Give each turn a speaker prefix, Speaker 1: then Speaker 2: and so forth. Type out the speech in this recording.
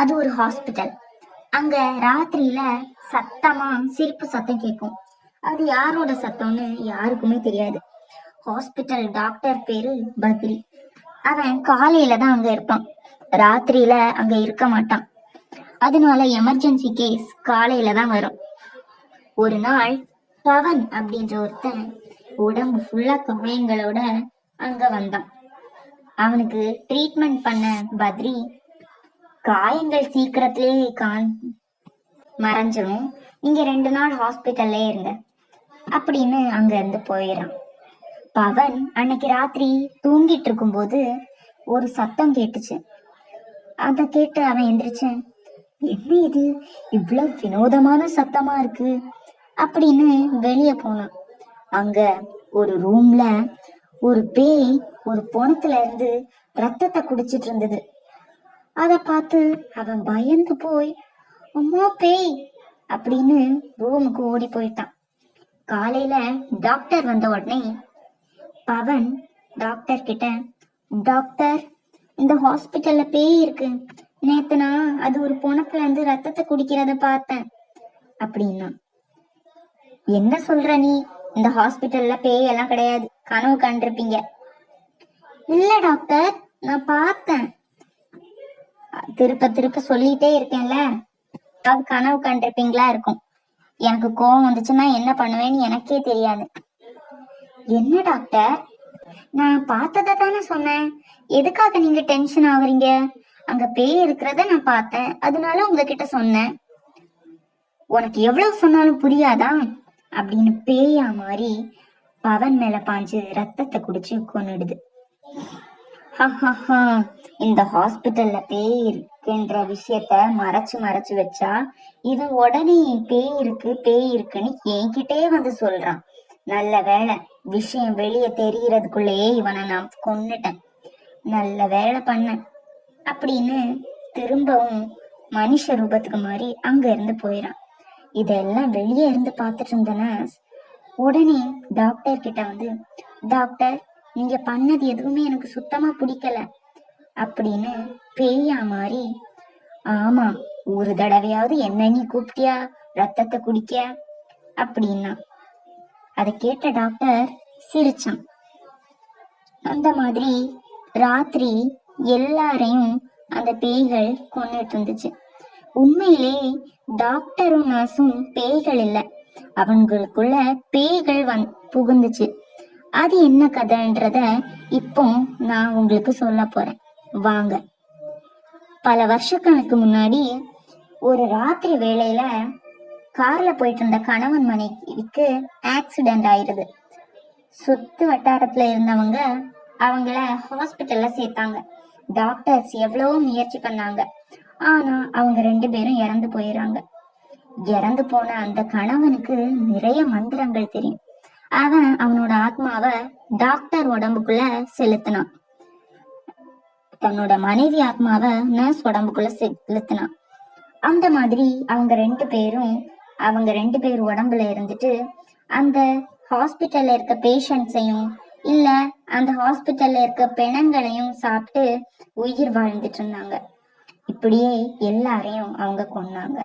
Speaker 1: அது ஒரு ஹாஸ்பிட்டல் அங்க ராத்திரியில சத்தமா சிரிப்பு சத்தம் கேட்கும் அது யாரோட சத்தம்னு யாருக்குமே தெரியாது. ஹாஸ்பிட்டல் டாக்டர் பேரு பத்ரி. அவன் காலையில தான் அங்க இருப்பான். ராத்திரியில அங்க இருக்க மாட்டான். அதனால எமர்ஜென்சி கேஸ் காலையில தான் வரும். ஒரு நாள் பவன் அப்படின்ற ஒருத்தன் உடம்பு ஃபுல்லா காயங்களோட அங்க வந்தான். அவனுக்கு ட்ரீட்மெண்ட் பண்ண பத்ரி காயங்கள் சீக்கிரத்திலேயே காண் மறைஞ்சிரும். நீங்க ரெண்டு நாள் ஹாஸ்பிட்டல்ல இருங்க. அப்படின்னு அங்க இருந்து போயிடறான் பவன் அன்னைக்கு ராத்திரி தூங்கிட்டு இருக்கும்போது ஒரு சத்தம் கேட்டுச்சு. அத கேட்டு அவன் எந்திரிச்சேன். என்ன இது? இவ்வளவு வினோதமான சத்தமா இருக்கு. அப்படின்னு வெளியே போனான். அங்க ஒரு ரூம்ல ஒரு பேய் ஒரு பொணத்துல இருந்து ரத்தத்தை குடிச்சிட்டு இருந்தது. அத பார்த்து அவன் பயந்து போய் அம்மா பேய்! அப்படின்னு ரூமுக்கு ஓடி போயிட்டான். காலையில டாக்டர் வந்த உடனே பவன் டாக்டர் கிட்ட டாக்டர் இந்த ஹாஸ்பிட்டல்ல பேய் இருக்கு. நேத்து நான் அது ஒரு பொணத்துல இருந்து ரத்தத்தை குடிக்கிறத பார்த்தேன். அப்படின்னா என்ன சொல்ற நீ? இந்த ஹாஸ்பிட்டல்ல பேய் எல்லாம் கிடையாது. கனவு கண்டிருப்பீங்க. இல்ல டாக்டர். நான் பார்த்தேன். திருப்ப திருப்ப சொல்லிட்டே இருக்கேன்ல. ஏதாவது கனவு கண்டிருப்பீங்களா இருக்கும். எனக்கு கோவம் வந்துச்சுன்னா என்ன பண்ணுவேன்னு எனக்கே தெரியாது. என்ன டாக்டர்? நான் பார்த்ததை தானே சொன்னேன். எதுக்காக நீங்க டென்ஷன் ஆகுறீங்க? அங்க பேய் இருக்கிறத நான் பார்த்தேன். அதனால உங்ககிட்ட சொன்னேன். உனக்கு எவ்வளவு சொன்னாலும் புரியாதா? அப்படின்னு பேயா மாதிரி பவன் மேல பாஞ்சு ரத்தத்தை குடிச்சு கொன்னுடுது. இந்த ஹாஸ்பிட்டல்ல பேய் இருக்குன்ற விஷயத்த மறைச்சு மறைச்சு வச்சா இவன் உடனே பேய் இருக்கு பேய் இருக்குன்னு என்கிட்டயே வந்து சொல்றான். நல்ல வேலை விஷயம் வெளியே தெரியறதுக்குள்ளேயே இவனை நான் கொன்னுட்டேன். நல்ல வேலை பண்ணேன். அப்படின்னு திரும்பவும் மனுஷ ரூபத்துக்கு மாதிரி அங்க இருந்து போயிடான் இதெல்லாம் வெளியே இருந்து பார்த்துட்டு இருந்தன உடனே டாக்டர் கிட்ட வந்து டாக்டர் நீங்க பண்ணது எதுவுமே எனக்கு சுத்தமா பிடிக்கல அப்படின்னு பேயா மாறி ஆமா ஒரு தடவையாவது என்ன நீ கூப்பிட்டியா? ரத்தத்தை குடிக்க அப்படின்னா. அதை கேட்ட டாக்டர் சிரிச்சான். அந்த மாதிரி ராத்திரி எல்லாரையும் அந்த பேய்கள் கொன்னுட்டு இருந்துச்சு. உண்மையிலே டாக்டரும் நர்ஸும் பேய்கள் இல்ல. அவங்களுக்குள்ள பேய்கள் வந் புகுந்துச்சு. அது என்ன கதைன்றத இப்போ நான் உங்களுக்கு சொல்ல போறேன். வாங்க. பல வருஷங்களுக்கு முன்னாடி ஒரு ராத்திரி வேளையில கார்ல போயிட்டு இருந்த கணவன் மனைவிக்கு ஆக்சிடென்ட் ஆயிருது சுத்து வட்டாரத்துல இருந்தவங்க அவங்கள ஹாஸ்பிட்டல்ல சேர்த்தாங்க. டாக்டர்ஸ் எவ்வளவோ முயற்சி பண்ணாங்க. ஆனா அவங்க ரெண்டு பேரும் இறந்து போயிடுறாங்க. இறந்து போன அந்த கணவனுக்கு நிறைய மந்திரங்கள் தெரியும். அவன் அவனோட ஆத்மாவை டாக்டர் உடம்புக்குள்ள செலுத்தினான். தன்னோட மனைவி ஆத்மாவை நர்ஸ் உடம்புக்குள்ள செலுத்தினான். அந்த மாதிரி அவங்க ரெண்டு பேரும் அவங்க ரெண்டு பேர் உடம்புல இருந்துட்டு அந்த ஹாஸ்பிட்டல்ல இருக்க பேஷண்ட்ஸையும் இல்ல அந்த ஹாஸ்பிட்டல்ல இருக்க பிணங்களையும் சாப்பிட்டு உயிர் வாழ்ந்துட்டு இருந்தாங்க. இப்படியே எல்லாரையும் அவங்க கொன்னாங்க.